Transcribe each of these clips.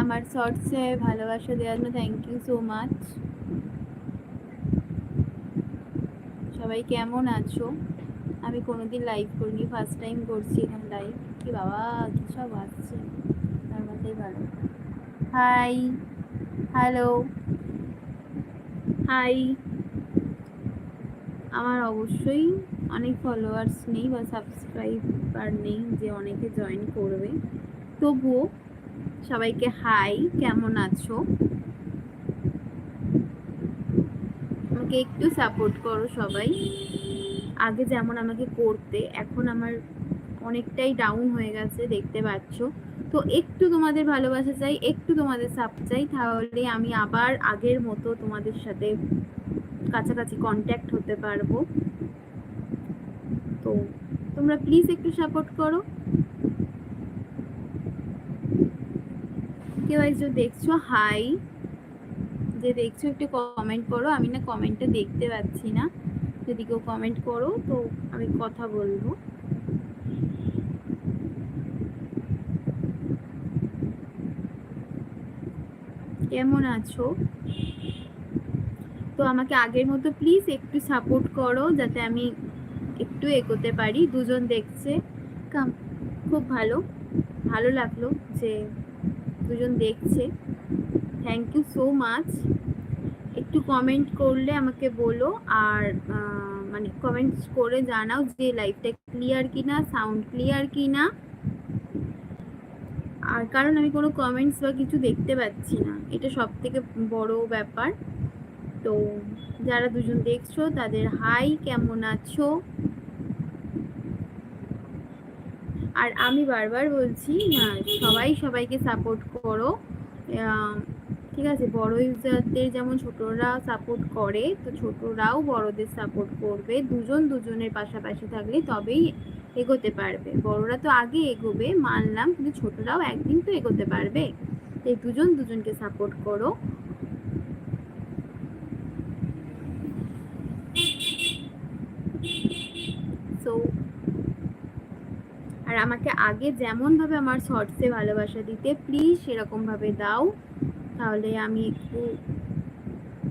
আমার শর্টসে ভালোবাসা দেওয়ার জন্য থ্যাংক ইউ সো মাচ সবাই কেমন আছো? আমি কোনোদিন লাইভ করিনি ফার্স্ট টাইম করছি এখানে লাইভ কি বাবা, কি সব আসছে? তার মধ্যেই ভালো হাই হ্যালো হাই আমার অবশ্যই অনেক ফলোয়ার্স নেই বা সাবস্ক্রাইবার নেই যে অনেকে জয়েন করবে। তবুও সবাইকে হাই, কেমন আছো? আমাকে একটু সাপোর্ট করো সবাই। আগে যেমন আমাকে করতে, এখন আমার অনেকটাই ডাউন হয়ে গেছে, দেখতে পাচ্ছ। তো একটু তোমাদের ভালোবাসা চাই, একটু তোমাদের সাপ চাই, তাহলে আমি আবার আগের মতো তোমাদের সাথে কাছাকাছি কন্ট্যাক্ট হতে পারব। তো তোমরা প্লিজ একটু সাপোর্ট করো। কেউ দেখছ? হাই যে দেখছ, একটু কমেন্ট করো। আমি না কমেন্টটা দেখতে পাচ্ছি না। যদি কেউ কমেন্ট করো, তো আমি কথা বলব। কেমন আছো? তো আমাকে আগের মতো প্লিজ একটু সাপোর্ট করো, যাতে আমি একটু এগোতে পারি। দুজন দেখছে। কাম- খুব ভালো। ভালো লাগল যে দুজন দেখছে। থ্যাংক ইউ সো মাচ একটু কমেন্ট করলে আমাকে বলো আর মানে কমেন্টস করে জানাও যে লাইভটা ক্লিয়ার কিনা সাউন্ড ক্লিয়ার কিনা। আর কারণ আমি কোনো কমেন্টস বা কিছু দেখতে পাচ্ছি না। এটা সব থেকে বড় ব্যাপার। তো যারা দুজন দেখছ, তাদের হাই কেমন আছো? আর আমি বারবার বলছি সবাই সবাইকে সাপোর্ট করো। ঠিক আছে, বড় ইউজারদের যেমন ছোটরা সাপোর্ট করে, তো ছোটরাও বড়দের সাপোর্ট করবে। দুজন দুজনের পাশাপাশি থাকলে তবেই এগোতে পারবে। বড়রা তো আগে এগোবে, মানলাম, কিন্তু ছোটরাও একদিন তো এগোতে পারবে। তো এই দুজন দুজনকে সাপোর্ট করো সো আর আমাকে আগে যেমনভাবে আমার শর্টসে ভালোবাসা দিতে প্লিজ সেরকমভাবে দাও। তাহলে আমি একটু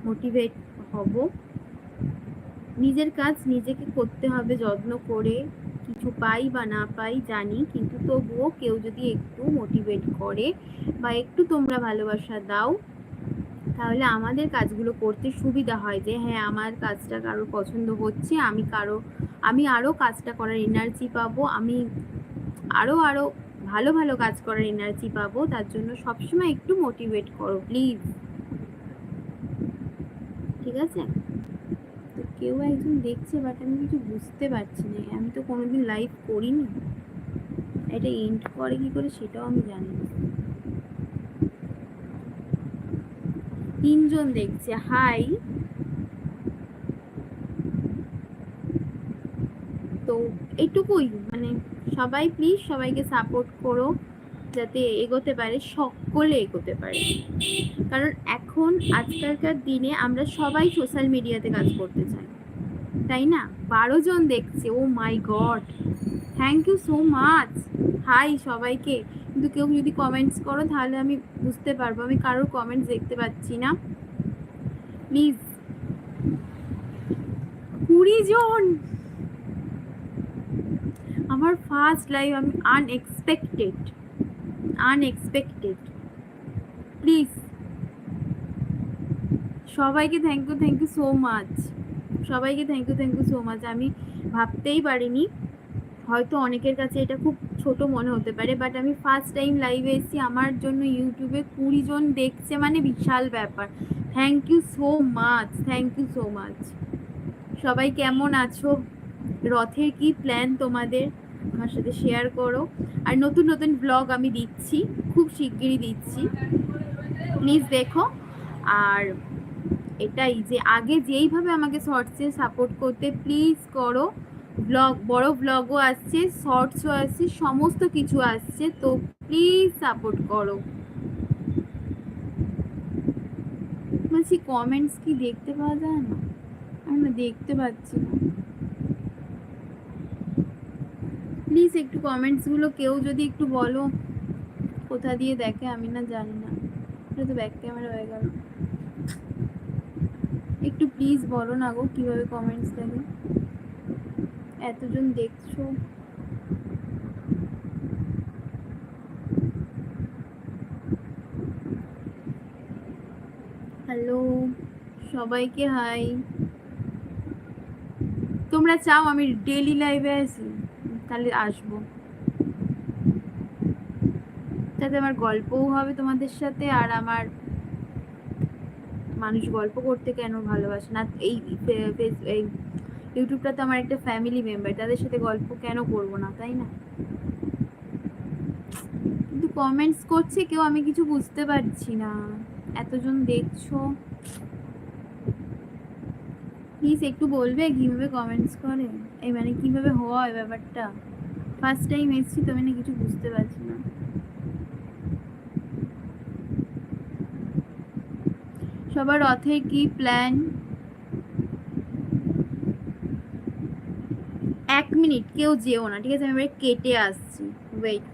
মোটিভেট হব। নিজের কাজ নিজেকে করতে হবে, যত্ন করে। কিছু পাই বা না পাই জানি, কিন্তু তবুও কেউ যদি একটু মোটিভেট করে বা একটু তোমরা ভালোবাসা দাও, তাহলে আমাদের কাজগুলো করতে সুবিধা হয় যে হ্যাঁ আমার কাজটা কারোর পছন্দ হচ্ছে, আমি কারও, আমি আরও কাজটা করার এনার্জি পাবো, আমি আরও আরও ভালো ভালো কাজ করার এনার্জি পাবো, তার জন্য সবসময় একটু মোটিভেট করো প্লিজ ঠিক আছে? তো কেউ একজন দেখছে বাট আমি কিছু বুঝতে পারছি না। আমি তো কোনোদিন লাইভ করিনি। এটা এন্ড করে কি করে সেটাও আমি জানি না। তিনজন দেখছে হাই তো এইটুকুই মানে সবাই প্লিজ সবাইকে সাপোর্ট করো যাতে এগোতে পারে, সকলে এগোতে পারে। কারণ এখন আজকালকার দিনে আমরা সবাই সোশ্যাল মিডিয়াতে কাজ করতে চাই। তাই না? বারো জন দেখছে ও my god thank you so much hi সবাইকে। কিন্তু কেউ যদি কমেন্টস করো, তাহলে আমি বুঝতে পারব, আমি কারোর কমেন্টস দেখতে পাচ্ছি না। প্লিজ কুড়ি জন! ফার্স্ট লাইভ আমি আনএক্সপেক্টেড আনএক্সপেক্টেড প্লিজ সবাইকে thank you thank you so much সবাইকে thank you thank you so much আমি ভাবতেই পারিনি। হয়তো অনেকের কাছে এটা খুব ছোট মনে হতে পারে বাট আমি ফার্স্ট টাইম লাইভে এসেছি। আমার জন্য ইউটিউবে কুড়ি জন দেখছে মানে বিশাল ব্যাপার। Thank you so much thank you so much সবাই কেমন আছো? রথের কি প্ল্যান তোমাদের? আমার সাথে শেয়ার করো। আর নতুন নতুন ব্লগ আমি দিচ্ছি, খুব শিগগিরই দিচ্ছি। প্লিজ দেখো। আর এটাই যে আগে যেইভাবে আমাকে শর্টসে সাপোর্ট করতে প্লিজ করো। ব্লগ বড় ব্লগও আসছে শর্টসও আসছে, সমস্ত কিছু আসছে, তো প্লিজ সাপোর্ট করো। বলছি কমেন্টস কি দেখতে পাওয়া যায় না? আমি দেখতে পাচ্ছি না। প্লিজ একটু কমেন্টসগুলো কেউ যদি একটু বলো, কোথা দিয়ে দেখে আমি না জানি না। এটা তো ব্যাক ক্যামেরা হয়ে গেল। একটু প্লিজ বলো না গো, কীভাবে কমেন্টস দেখে? এতজন দেখছ? হ্যালো সবাইকে হাই তোমরা চাও আমি ডেলি লাইভে আসি তাহলে আসব। তাতে আমার গল্পও হবে তোমাদের সাথে আর আমার মানুষ গল্প করতে কেন ভালোবাসে না? এই ইউটিউবটা তো আমার একটা ফ্যামিলি মেম্বার তাদের সাথে গল্প কেন করব না, তাই না? কিন্তু কমেন্টস করছে কেউ, আমি কিছু বুঝতে পারছি না। এতজন দেখছ। প্লিজ একটু বলবে কীভাবে কমেন্টস করে? এই মানে কীভাবে হয় ব্যাপারটা? ফার্স্ট টাইম এসছি তো মানে কিছু বুঝতে পারছি না। সবার রথের কি প্ল্যান এক মিনিট, কেউ যেও না, ঠিক আছে? আমি এবারে কেটে আসছি। ওয়েট